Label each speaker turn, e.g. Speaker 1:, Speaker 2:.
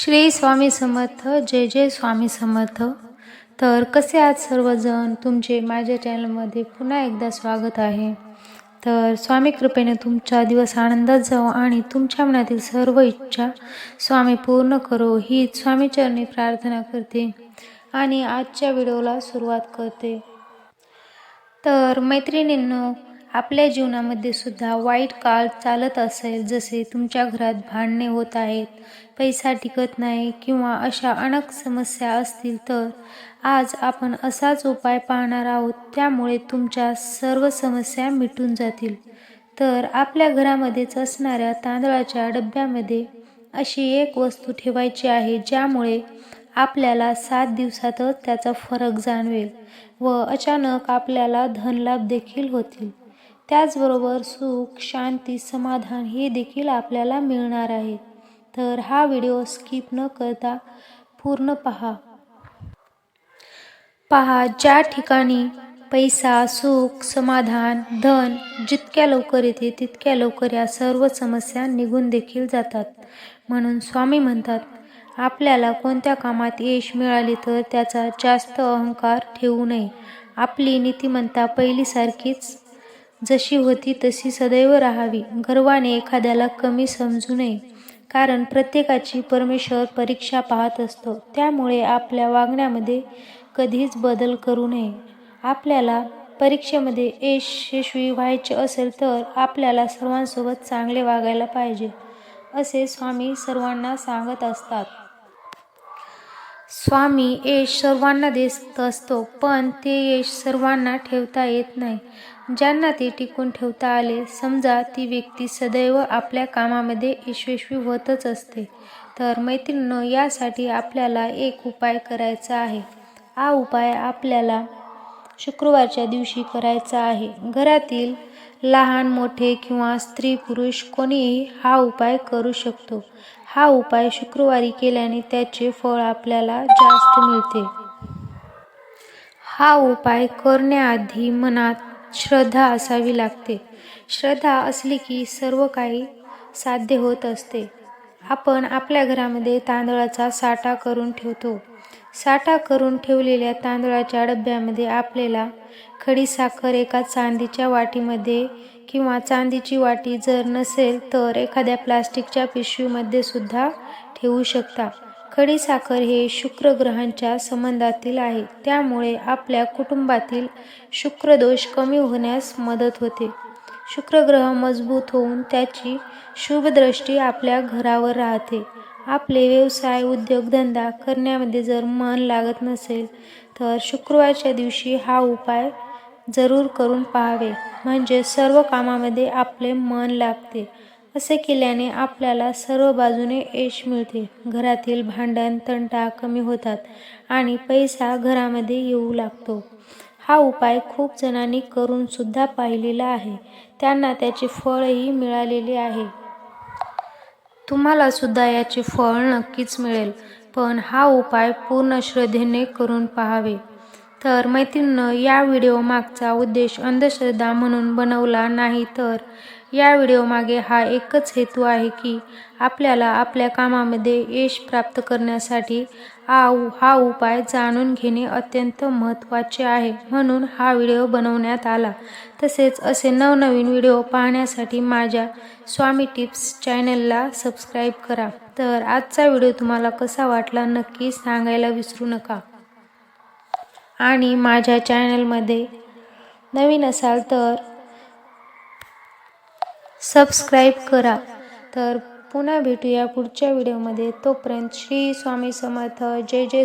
Speaker 1: श्री स्वामी समर्थ जय जय स्वामी समर्थ. तर कसे आहात सर्वजण? तुमचे माझ्या चॅनलमध्ये पुन्हा एकदा स्वागत आहे. तर स्वामी कृपेने तुमचा दिवस आनंदात जावो आणि तुमच्या मनातील सर्व इच्छा स्वामी पूर्ण करो ही स्वामीचरणी प्रार्थना करते आणि आजच्या व्हिडिओला सुरुवात करते. तर मैत्रिणींनो आपल्या जीवनामध्ये सुद्धा वाईट काळ चालत असेल जसे तुमच्या घरात भांडणे होत आहेत पैसा टिकत नाही किंवा अशा अनेक समस्या असतील तर आज आपण असाच उपाय पाहणार आहोत त्यामुळे तुमच्या सर्व समस्या मिटून जातील. तर आपल्या घरामध्येच असणाऱ्या तांदळाच्या डब्यामध्ये अशी एक वस्तू ठेवायची आहे ज्यामुळे आपल्याला सात दिवसातच त्याचा फरक जाणवेल व अचानक आपल्याला धनलाभ देखील होतील. त्याचबरोबर सुख शांती समाधान हे देखील आपल्याला मिळणार आहे. तर हा व्हिडिओ स्किप न करता पूर्ण पहा. पहा ज्या ठिकाणी पैसा सुख समाधान धन जितक्या लवकर येते तितक्या लवकर या सर्व समस्या निघून देखील जातात. म्हणून स्वामी म्हणतात आपल्याला कोणत्या कामात यश मिळाले तर त्याचा जास्त अहंकार ठेवू नये. आपली नीतिमंता पहिलीसारखीच जशी होती तशी सदैव राहावी. गर्वाने एखाद्याला कमी समजू नये. कारण प्रत्येकाची परमेश्वर परीक्षा पाहत असतो. त्यामुळे आपल्या वागण्यामध्ये कधीच बदल करू नये. आपल्याला परीक्षेमध्ये यशस्वी व्हायचे असेल तर आपल्याला सर्वांसोबत चांगले वागायला पाहिजे असे स्वामी सर्वांना सांगत असतात. स्वामी यश सर्वांना दिसत असतो पण ते यश सर्वांना ठेवता येत नाही. ज्यांना ते टिकून ठेवता आले समजा ती व्यक्ती सदैव आपल्या कामामध्ये यशस्वी होतच असते. तर मैत्रिणीनं यासाठी आपल्याला एक उपाय करायचा आहे. हा उपाय आपल्याला शुक्रवारच्या दिवशी करायचा आहे. घरातील लहान मोठे किंवा स्त्री पुरुष कोणीही हा उपाय करू शकतो. हा उपाय शुक्रवारी केल्याने त्याचे फळ आपल्याला जास्त मिळते. हा उपाय करण्याआधी मनात श्रद्धा असावी लागते. श्रद्धा असली की सर्व काही साध्य होत असते. आपण आपल्या घरामध्ये तांदळाचा साठा करून ठेवतो. साठा करून ठेवलेल्या तांदळाच्या डब्यामध्ये आपल्याला खडीसाखर एका चांदीच्या वाटीमध्ये किंवा चांदीची वाटी जर नसेल तर एखाद्या प्लास्टिकच्या पिशवीमध्ये सुद्धा ठेवू शकता. खडीसाखर हे शुक्र ग्रहांच्या संबंधातील आहे. त्यामुळे आपल्या कुटुंबातील शुक्रदोष कमी होण्यास मदत होते. शुक्रग्रह मजबूत होऊन त्याची शुभदृष्टी आपल्या घरावर राहते. आपले व्यवसाय उद्योगधंदा करण्यामध्ये जर मन लागत नसेल तर शुक्रवारच्या दिवशी हा उपाय जरूर करून पाहावे. म्हणजे सर्व कामामध्ये आपले मन लागते. असे केल्याने आपल्याला सर्व बाजूने यश मिळते. घरातील भांडण तंटा कमी होतात आणि पैसा घरामध्ये येऊ लागतो. हा उपाय खूप जणांनी करून सुद्धा पाहिलेला आहे. त्यांना त्याचे फळही मिळालेले आहे. तुम्हाला सुद्धा याचे फळ नक्कीच मिळेल पण हा उपाय पूर्ण श्रद्धेने करून पाहावे. तर मैत्रिणीनं या व्हिडिओ मागचा उद्देश अंधश्रद्धा म्हणून बनवला नाही तर या व्हिडिओमागे हा एकच हेतू आहे की आपल्याला आपल्या कामामध्ये यश प्राप्त करण्यासाठी हा हा उपाय जाणून घेणे अत्यंत महत्त्वाचे आहे. म्हणून हा व्हिडिओ बनवण्यात आला. तसेच असे नवनवीन व्हिडिओ पाहण्यासाठी माझ्या स्वामी टिप्स चॅनलला सबस्क्राईब करा. तर आजचा व्हिडिओ तुम्हाला कसा वाटला नक्की सांगायला विसरू नका. आणि माझ्या चॅनलमध्ये नवीन असाल तर सबस्क्राईब करा. तर पुन्हा भेटूया पुढच्या व्हिडिओमध्ये. तोपर्यंत श्री स्वामी समर्थ. जय जय